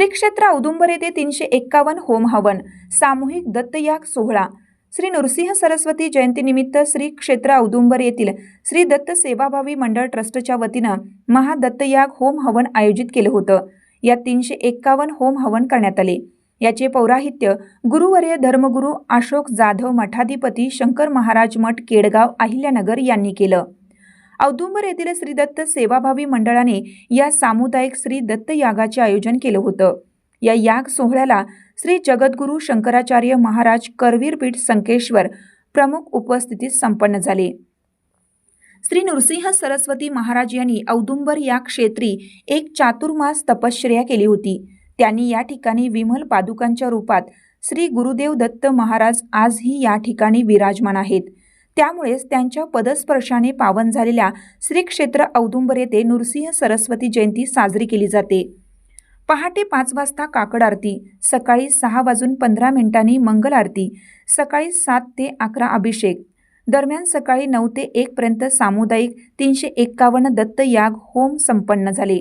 श्री क्षेत्र औदुंबर येथे तीनशे एक्कावन्न होम हवन सामूहिक दत्तयाग सोहळा. श्री नृसिंह सरस्वती जयंतीनिमित्त श्री क्षेत्र औदुंबर येथील श्री दत्त सेवाभावी मंडळ ट्रस्टच्या वतीनं महादत्तयाग होम हवन आयोजित केलं होतं. यात तीनशे एक्कावन्न होम हवन करण्यात आले. याचे पौराहित्य गुरुवर्य धर्मगुरू अशोक जाधव मठाधिपती शंकर महाराज मठ केडगाव अहिल्यानगर यांनी केलं. औदुंबर येथील श्री दत्त सेवाभावी मंडळाने या सामुदायिक श्री दत्त यागाचे आयोजन केलं होतं. या याग सोहळ्याला श्री जगद्गुरू शंकराचार्य महाराज करवीरपीठ संकेश्वर प्रमुख उपस्थितीत संपन्न झाले. श्री नृसिंह सरस्वती महाराज यांनी औदुंबर या क्षेत्री एक चातुर्मास तपश्चर्या केली होती. त्यांनी या ठिकाणी विमल पादुकांच्या रूपात श्री गुरुदेव दत्त महाराज आजही या ठिकाणी विराजमान आहेत. त्यामुळेच त्यांच्या पदस्पर्शाने पावन झालेल्या श्री क्षेत्र औदुंबर येथे नृसिंह सरस्वती जयंती साजरी केली जाते. पहाटे पाच वाजता काकड आरती सकाळी सहा वाजून पंधरा मिनिटांनी मंगल आरती सकाळी सात ते अकरा अभिषेक दरम्यान सकाळी नऊ ते एकपर्यंत सामुदायिक तीनशे एक्कावन्न दत्त याग होम संपन्न झाले.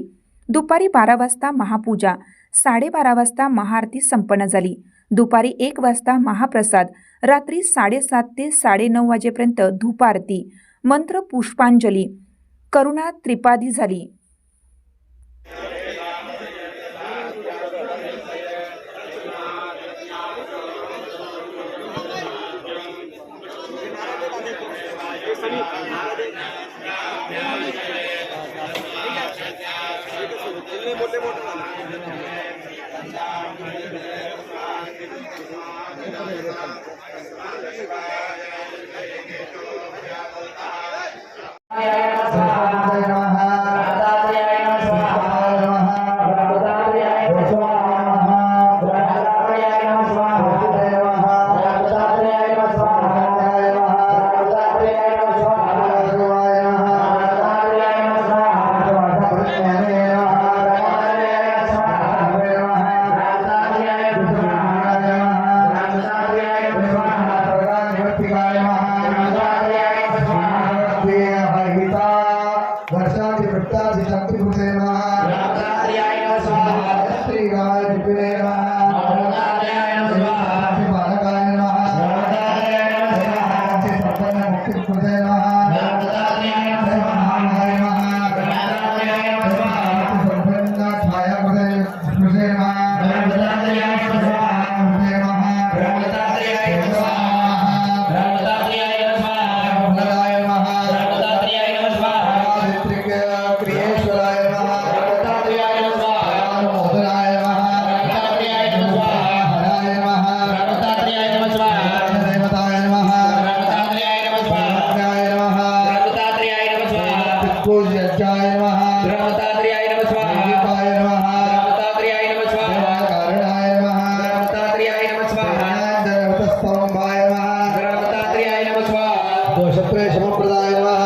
दुपारी बारा वाजता महापूजा साडेबारा वाजता महाआरती संपन्न झाली. दुपारी एक वाजता महाप्रसाद रात्री साडेसात ते साडेनऊ वाजेपर्यंत धूपारती मंत्र पुष्पांजली. करुणा त्रिपादी झाली. वर्षादि ありがとうございます。वृत्तादि दोषत्रय समप्रदाय नमः